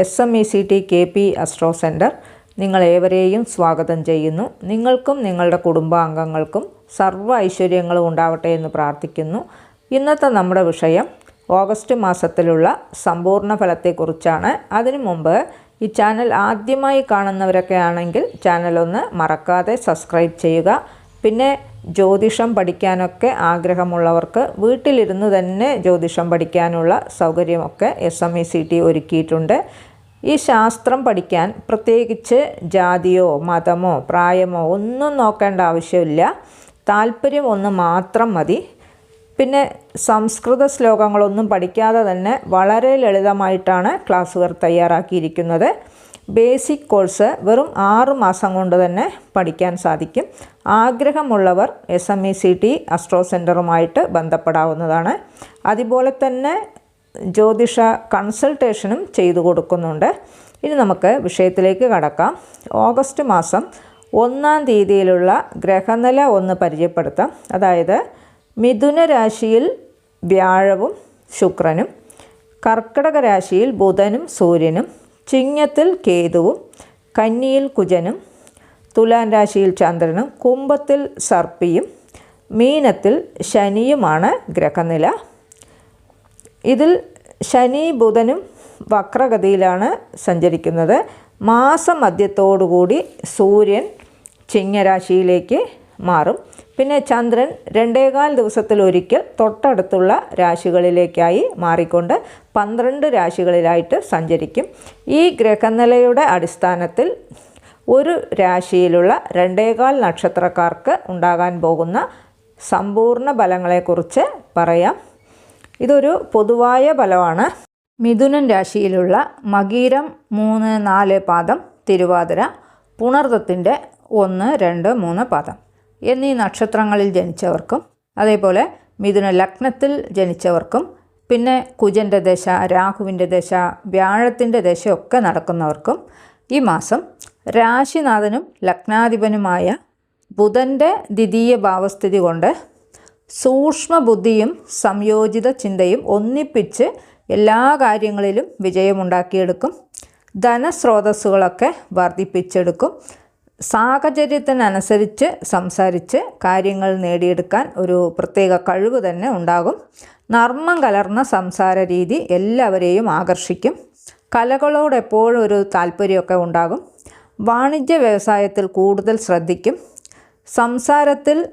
S M E C T K P astro centre നിങ്ങളേവരെയും സ്വാഗതം ചെയ്യുന്നു. നിങ്ങൾക്കും നിങ്ങളുടെ കുടുംബാംഗങ്ങൾക്കും സർവ ഐശ്വര്യങ്ങളും ഉണ്ടാവട്ടെ എന്ന് പ്രാർത്ഥിക്കുന്നു. ഇന്നത്തെ നമ്മുടെ വിഷയം ഓഗസ്റ്റ് മാസത്തിലുള്ള സമ്പൂർണ ഫലത്തെക്കുറിച്ചാണ്. അതിനു മുമ്പ് ഈ ചാനൽ ആദ്യമായി കാണുന്നവരൊക്കെ ആണെങ്കിൽ ചാനൽ ഒന്ന് മറക്കാതെ സബ്സ്ക്രൈബ് ചെയ്യുക. പിന്നെ ജ്യോതിഷം പഠിക്കാനൊക്കെ ആഗ്രഹമുള്ളവർക്ക് വീട്ടിലിരുന്ന് തന്നെ ജ്യോതിഷം പഠിക്കാനുള്ള സൗകര്യമൊക്കെ S M E C T ഒരുക്കിയിട്ടുണ്ട്. ഈ ശാസ്ത്രം പഠിക്കാൻ പ്രത്യേകിച്ച് ജാതിയോ മതമോ പ്രായമോ ഒന്നും നോക്കേണ്ട ആവശ്യമില്ല. താല്പര്യം ഒന്ന് മാത്രം മതി. പിന്നെ സംസ്കൃത ശ്ലോകങ്ങളൊന്നും പഠിക്കാതെ തന്നെ വളരെ ലളിതമായിട്ടാണ് ക്ലാസ്സുകൾ തയ്യാറാക്കിയിരിക്കുന്നത്. ബേസിക് കോഴ്സ് വെറും ആറ് മാസം കൊണ്ട് തന്നെ പഠിക്കാൻ സാധിക്കും. ആഗ്രഹമുള്ളവർ S M E C T astro സെന്ററുമായിട്ട് ബന്ധപ്പെടാവുന്നതാണ്. അതുപോലെ തന്നെ ജ്യോതിഷ കൺസൾട്ടേഷനും ചെയ്തു കൊടുക്കുന്നുണ്ട്. ഇനി നമുക്ക് വിഷയത്തിലേക്ക് കടക്കാം. ഓഗസ്റ്റ് മാസം ഒന്നാം തീയതിയിലുള്ള ഗ്രഹനില ഒന്ന് പരിചയപ്പെടുത്താം. അതായത് മിഥുന രാശിയിൽ വ്യാഴവും ശുക്രനും കർക്കിടക രാശിയിൽ ബുധനും സൂര്യനും ചിങ്ങത്തിൽ കേതുവും കന്നിയിൽ കുജനും തുലാൻ രാശിയിൽ ചന്ദ്രനും കുംഭത്തിൽ സർപ്പിയും മീനത്തിൽ ശനിയുമാണ് ഗ്രഹനില. ഇതിൽ ശനി ബുധനും വക്രഗതിയിലാണ് സഞ്ചരിക്കുന്നത്. മാസമധ്യത്തോടുകൂടി സൂര്യൻ ചിങ്ങരാശിയിലേക്ക് മാറും. പിന്നെ ചന്ദ്രൻ രണ്ടേകാൽ ദിവസത്തിലൊരിക്കൽ തൊട്ടടുത്തുള്ള രാശികളിലേക്കായി മാറിക്കൊണ്ട് പന്ത്രണ്ട് രാശികളിലായിട്ട് സഞ്ചരിക്കും. ഈ ഗ്രഹനിലയുടെ അടിസ്ഥാനത്തിൽ ഒരു രാശിയിലുള്ള രണ്ടേകാൽ നക്ഷത്രക്കാർക്ക് ഉണ്ടാകാൻ പോകുന്ന സമ്പൂർണ ഫലങ്ങളെക്കുറിച്ച് പറയാം. ഇതൊരു പൊതുവായ ഫലമാണ്. മിഥുനൻ രാശിയിലുള്ള മകീരം മൂന്ന് നാല് പാദം തിരുവാതിര പുണർദത്തിന്റെ ഒന്ന് രണ്ട് മൂന്ന് പാദം. എന്നീ നക്ഷത്രങ്ങളിൽ ജനിച്ചവർക്കും അതേപോലെ മിഥുന ലഗ്നത്തിൽ ജനിച്ചവർക്കും പിന്നെ കുജന്റെ ദശ രാഹുവിന്റെ ദശ വ്യാഴത്തിന്റെ ദശയൊക്കെ നടക്കുന്നവർക്കും ഈ മാസം രാശിനാഥനും ലഗ്നാധിപനുമായ ബുധന്റെ ദ്വിതീയ ഭാവസ്ഥിതി കൊണ്ട് സൂക്ഷ്മ ബുദ്ധിയും സംയോജിത ചിന്തയും ഒന്നിപ്പിച്ച് എല്ലാ കാര്യങ്ങളിലും വിജയമുണ്ടാക്കിയെടുക്കും. ധനസ്രോതസ്സുകളൊക്കെ വർദ്ധിപ്പിച്ചെടുക്കും. സാഹചര്യത്തിനനുസരിച്ച് സംസാരിച്ച് കാര്യങ്ങൾ നേടിയെടുക്കാൻ ഒരു പ്രത്യേക കഴിവ് തന്നെ ഉണ്ടാകും. നർമ്മം കലർന്ന സംസാര രീതി എല്ലാവരെയും ആകർഷിക്കും. കലകളോട് എപ്പോഴും ഒരു താല്പര്യമൊക്കെ ഉണ്ടാകും. വാണിജ്യ വ്യവസായത്തിൽ കൂടുതൽ ശ്രദ്ധിക്കും. സംസാരത്തിൽ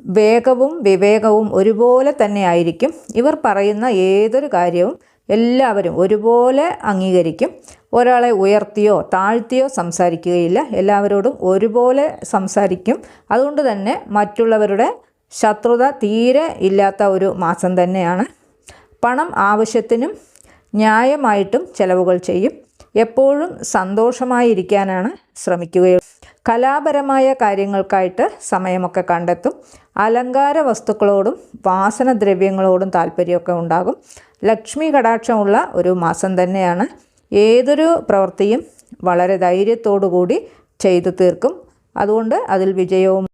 വേഗവും വിവേകവും ഒരുപോലെ തന്നെ ആയിരിക്കും. ഇവർ പറയുന്ന ഏതൊരു കാര്യവും എല്ലാവരും ഒരുപോലെ അംഗീകരിക്കും. ഒരാളെ ഉയർത്തിയോ താഴ്ത്തിയോ സംസാരിക്കുകയില്ല. എല്ലാവരോടും ഒരുപോലെ സംസാരിക്കും. അതുകൊണ്ട് തന്നെ മറ്റുള്ളവരുടെ ശത്രുത തീരെ ഇല്ലാത്ത ഒരു മാസം തന്നെയാണ്. പണം ആവശ്യത്തിനും ന്യായമായിട്ടും ചിലവുകൾ ചെയ്യും. എപ്പോഴും സന്തോഷമായിരിക്കാനാണ് ശ്രമിക്കുകയുള്ളൂ കലാപരമായ കാര്യങ്ങൾക്കായിട്ട് സമയമൊക്കെ കണ്ടെത്തും. അലങ്കാര വസ്തുക്കളോടും വാസനദ്രവ്യങ്ങളോടും താല്പര്യമൊക്കെ ഉണ്ടാകും. ലക്ഷ്മി കടാക്ഷമുള്ള ഒരു മാസം തന്നെയാണ് ഏതൊരു പ്രവൃത്തിയും വളരെ ധൈര്യത്തോടു കൂടി ചെയ്തു തീർക്കും. അതുകൊണ്ട് അതിൽ വിജയവും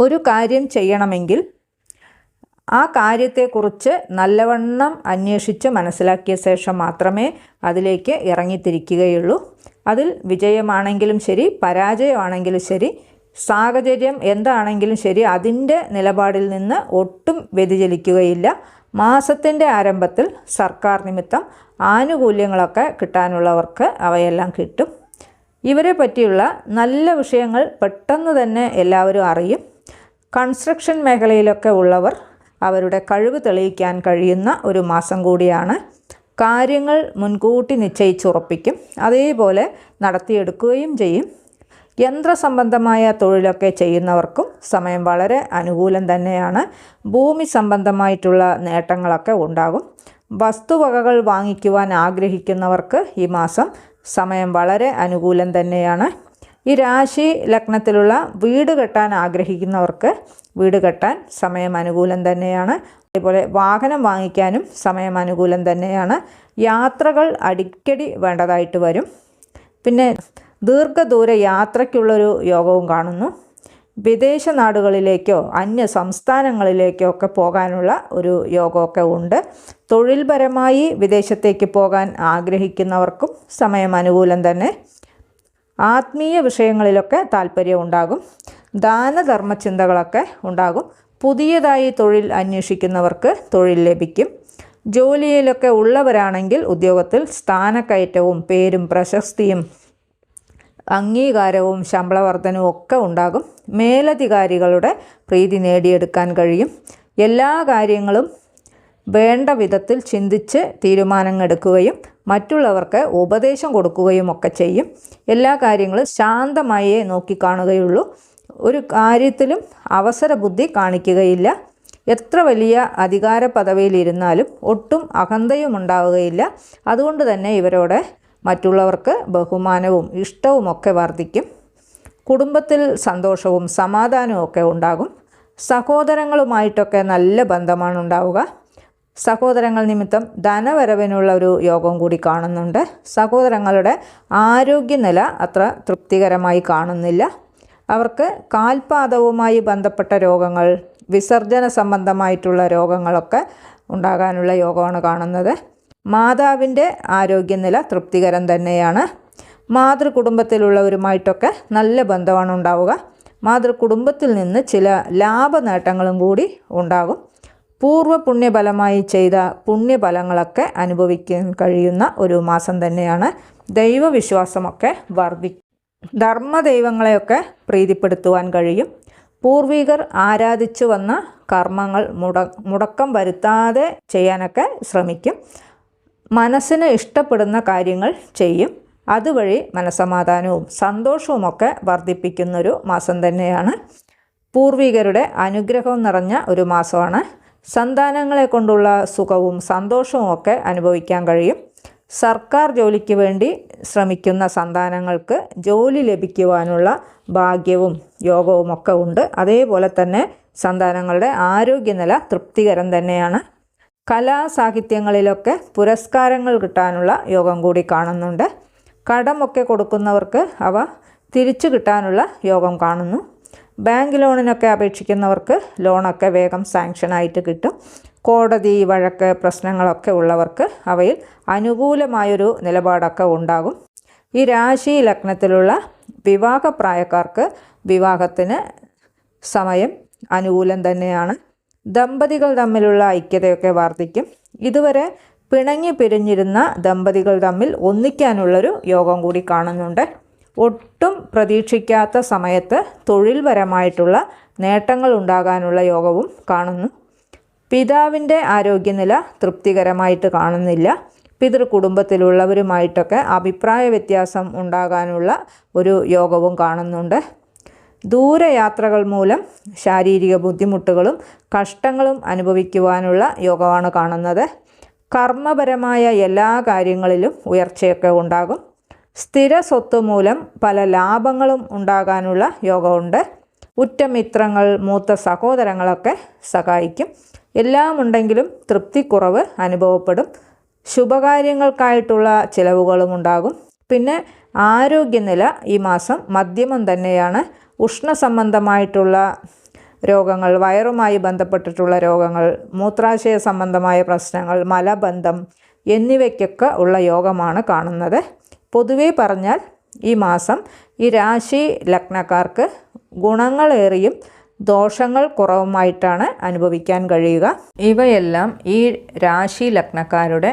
ഒരു കാര്യം ചെയ്യണമെങ്കിൽ ആ കാര്യത്തെക്കുറിച്ച് നല്ലവണ്ണം അന്വേഷിച്ച് മനസ്സിലാക്കിയ ശേഷം മാത്രമേ അതിലേക്ക് ഇറങ്ങിത്തിരിക്കുകയുള്ളൂ. അതിൽ വിജയമാണെങ്കിലും ശരി പരാജയമാണെങ്കിലും ശരി സാഹചര്യം എന്താണെങ്കിലും ശരി അതിന്റെ നിലപാടിൽ നിന്ന് ഒട്ടും വ്യതിചലിക്കുകയില്ല. മാസത്തിന്റെ ആരംഭത്തിൽ സർക്കാർ നിമിത്തം ആനുകൂല്യങ്ങളൊക്കെ കിട്ടാനുള്ളവർക്ക് അവയെല്ലാം കിട്ടും. ഇവരെ പറ്റിയുള്ള നല്ല വിഷയങ്ങൾ പെട്ടെന്ന് തന്നെ എല്ലാവരും അറിയും. കൺസ്ട്രക്ഷൻ മേഖലയിലൊക്കെ ഉള്ളവർ അവരുടെ കഴിവ് തെളിയിക്കാൻ കഴിയുന്ന ഒരു മാസം കൂടിയാണ്. കാര്യങ്ങൾ മുൻകൂട്ടി നിശ്ചയിച്ചുറപ്പിക്കും. അതേപോലെ നടത്തിയെടുക്കുകയും ചെയ്യും. യന്ത്രസംബന്ധമായ തൊഴിലൊക്കെ ചെയ്യുന്നവർക്കും സമയം വളരെ അനുകൂലം തന്നെയാണ്. ഭൂമി സംബന്ധമായിട്ടുള്ള നേട്ടങ്ങളൊക്കെ ഉണ്ടാകും. വസ്തുവകകൾ വാങ്ങിക്കുവാൻ ആഗ്രഹിക്കുന്നവർക്ക് ഈ മാസം സമയം വളരെ അനുകൂലം തന്നെയാണ്. ഈ രാശി ലഗ്നത്തിലുള്ള വീട് കെട്ടാൻ ആഗ്രഹിക്കുന്നവർക്ക് വീട് കെട്ടാൻ സമയം അനുകൂലം തന്നെയാണ്. അതേപോലെ വാഹനം വാങ്ങിക്കാനും സമയം അനുകൂലം തന്നെയാണ്. യാത്രകൾ അടിക്കടി വേണ്ടതായിട്ട് വരും. പിന്നെ ദീർഘദൂര യാത്രയ്ക്കുള്ളൊരു യോഗവും കാണുന്നു. വിദേശ നാടുകളിലേക്കോ അന്യ സംസ്ഥാനങ്ങളിലേക്കോ ഒക്കെ പോകാനുള്ള ഒരു യോഗമൊക്കെ ഉണ്ട്. തൊഴിൽപരമായി വിദേശത്തേക്ക് പോകാൻ ആഗ്രഹിക്കുന്നവർക്കും സമയം അനുകൂലം തന്നെ. ആത്മീയ വിഷയങ്ങളിലൊക്കെ താല്പര്യം ഉണ്ടാകും. ദാനധർമ്മ ചിന്തകളൊക്കെ ഉണ്ടാകും. പുതിയതായി തൊഴിൽ അന്വേഷിക്കുന്നവർക്ക് തൊഴിൽ ലഭിക്കും. ജോലിയിലൊക്കെ ഉള്ളവരാണെങ്കിൽ ഉദ്യോഗത്തിൽ സ്ഥാനക്കയറ്റവും പേരും പ്രശസ്തിയും അംഗീകാരവും ശമ്പള വർധനവും ഒക്കെ ഉണ്ടാകും. മേലധികാരികളുടെ പ്രീതി നേടിയെടുക്കാൻ കഴിയും. എല്ലാ കാര്യങ്ങളും വേണ്ട വിധത്തിൽ ചിന്തിച്ച് തീരുമാനങ്ങൾ എടുക്കുകയും മറ്റുള്ളവർക്ക് ഉപദേശം കൊടുക്കുകയും ഒക്കെ ചെയ്യും. എല്ലാ കാര്യങ്ങളും ശാന്തമായേ നോക്കിക്കാണുകയുള്ളൂ. ഒരു കാര്യത്തിലും അവസര ബുദ്ധി കാണിക്കുകയില്ല. എത്ര വലിയ അധികാര പദവിയിലിരുന്നാലും ഒട്ടും അഹന്തയും ഉണ്ടാവുകയില്ല അതുകൊണ്ട് തന്നെ ഇവരോട് മറ്റുള്ളവർക്ക് ബഹുമാനവും ഇഷ്ടവുമൊക്കെ വർദ്ധിക്കും. കുടുംബത്തിൽ സന്തോഷവും സമാധാനവും ഒക്കെ ഉണ്ടാകും. സഹോദരങ്ങളുമായിട്ടൊക്കെ നല്ല ബന്ധമാണ് ഉണ്ടാവുക. സഹോദരങ്ങൾ നിമിത്തം ധനവരവിനുള്ള ഒരു യോഗം കൂടി കാണുന്നുണ്ട്. സഹോദരങ്ങളുടെ ആരോഗ്യനില അത്ര തൃപ്തികരമായി കാണുന്നില്ല. അവർക്ക് കാൽപാദവുമായി ബന്ധപ്പെട്ട രോഗങ്ങൾ വിസർജന സംബന്ധമായിട്ടുള്ള രോഗങ്ങളൊക്കെ ഉണ്ടാകാനുള്ള യോഗമാണ് കാണുന്നത്. മാതാവിന്റെ ആരോഗ്യനില തൃപ്തികരം തന്നെയാണ്. മാതൃകുടുംബത്തിലുള്ളവരുമായിട്ടൊക്കെ നല്ല ബന്ധമാണ് ഉണ്ടാവുക. മാതൃകുടുംബത്തിൽ നിന്ന് ചില ലാഭ നേട്ടങ്ങളും കൂടി ഉണ്ടാകും. പൂർവ പുണ്യഫലമായി ചെയ്ത പുണ്യഫലങ്ങളൊക്കെ അനുഭവിക്കാൻ കഴിയുന്ന ഒരു മാസം തന്നെയാണ് ദൈവവിശ്വാസമൊക്കെ വർദ്ധിക്കും ധർമ്മദൈവങ്ങളെയൊക്കെ പ്രീതിപ്പെടുത്തുവാൻ കഴിയും. പൂർവികർ ആരാധിച്ചു വന്ന കർമ്മങ്ങൾ മുട മുടക്കം വരുത്താതെ ചെയ്യാനൊക്കെ ശ്രമിക്കും. മനസ്സിന് ഇഷ്ടപ്പെടുന്ന കാര്യങ്ങൾ ചെയ്യും. അതുവഴി മനസമാധാനവും സന്തോഷവുമൊക്കെ വർദ്ധിപ്പിക്കുന്നൊരു മാസം തന്നെയാണ്. പൂർവികരുടെ അനുഗ്രഹം നിറഞ്ഞ ഒരു മാസമാണ്. സന്താനങ്ങളെ കൊണ്ടുള്ള സുഖവും സന്തോഷവും ഒക്കെ അനുഭവിക്കാൻ കഴിയും. സർക്കാർ ജോലിക്ക് വേണ്ടി ശ്രമിക്കുന്ന സന്താനങ്ങൾക്ക് ജോലി ലഭിക്കുവാനുള്ള ഭാഗ്യവും യോഗവും ഒക്കെ ഉണ്ട്. അതേപോലെ തന്നെ സന്താനങ്ങളുടെ ആരോഗ്യനില തൃപ്തികരം തന്നെയാണ്. കലാ സാഹിത്യങ്ങളിലൊക്കെ പുരസ്കാരങ്ങൾ കിട്ടാനുള്ള യോഗം കൂടി കാണുന്നുണ്ട്. കടമൊക്കെ കൊടുക്കുന്നവർക്ക് അവ തിരിച്ചു കിട്ടാനുള്ള യോഗം കാണുന്നു. ബാങ്ക് ലോണിനൊക്കെ അപേക്ഷിക്കുന്നവർക്ക് ലോണൊക്കെ വേഗം സാങ്ഷനായിട്ട് കിട്ടും. കോടതി വഴക്ക് പ്രശ്നങ്ങളൊക്കെ ഉള്ളവർക്ക് അവയിൽ അനുകൂലമായൊരു നിലപാടൊക്കെ ഉണ്ടാകും. ഈ രാശി ലഗ്നത്തിലുള്ള വിവാഹപ്രായക്കാർക്ക് വിവാഹത്തിന് സമയം അനുകൂലം തന്നെയാണ്. ദമ്പതികൾ തമ്മിലുള്ള ഐക്യതയൊക്കെ വർദ്ധിക്കും ഇതുവരെ പിണങ്ങി പിരിഞ്ഞിരുന്ന ദമ്പതികൾ തമ്മിൽ ഒന്നിക്കാനുള്ളൊരു യോഗം കൂടി കാണുന്നുണ്ട്. ഒട്ടും പ്രതീക്ഷിക്കാത്ത സമയത്ത് തൊഴിൽപരമായിട്ടുള്ള നേട്ടങ്ങൾ ഉണ്ടാകാനുള്ള യോഗവും കാണുന്നു. പിതാവിന്റെ ആരോഗ്യനില തൃപ്തികരമായിട്ട് കാണുന്നില്ല. പിതൃകുടുംബത്തിലുള്ളവരുമായിട്ടൊക്കെ അഭിപ്രായ വ്യത്യാസം ഉണ്ടാകാനുള്ള ഒരു യോഗവും കാണുന്നുണ്ട്. ദൂരയാത്രകൾ മൂലം ശാരീരിക ബുദ്ധിമുട്ടുകളും കഷ്ടങ്ങളും അനുഭവിക്കുവാനുള്ള യോഗമാണ് കാണുന്നത്. കർമ്മപരമായ എല്ലാ കാര്യങ്ങളിലും ഉയർച്ചയൊക്കെ ഉണ്ടാകും. സ്ഥിര സ്വത്ത് മൂലം പല ലാഭങ്ങളും ഉണ്ടാകാനുള്ള യോഗമുണ്ട്. ഉറ്റമിത്രങ്ങൾ മൂത്ത സഹോദരങ്ങളൊക്കെ സഹായിക്കും. എല്ലാം ഉണ്ടെങ്കിലും തൃപ്തിക്കുറവ് അനുഭവപ്പെടും. ശുഭകാര്യങ്ങൾക്കായിട്ടുള്ള ചിലവുകളും ഉണ്ടാകും. പിന്നെ ആരോഗ്യനില ഈ മാസം മധ്യമം തന്നെയാണ്. ഉഷ്ണസംബന്ധമായിട്ടുള്ള രോഗങ്ങൾ വയറുമായി ബന്ധപ്പെട്ടിട്ടുള്ള രോഗങ്ങൾ മൂത്രാശയ സംബന്ധമായ പ്രശ്നങ്ങൾ മലബന്ധം എന്നിവയ്ക്കൊക്കെ ഉള്ള യോഗമാണ് കാണുന്നത്. പൊതുവെ പറഞ്ഞാൽ ഈ മാസം ഈ രാശി ലഗ്നക്കാർക്ക് ഗുണങ്ങളേറിയും ദോഷങ്ങൾ കുറവുമായിട്ടാണ് അനുഭവിക്കാൻ കഴിയുക. ഇവയെല്ലാം ഈ രാശി ലഗ്നക്കാരുടെ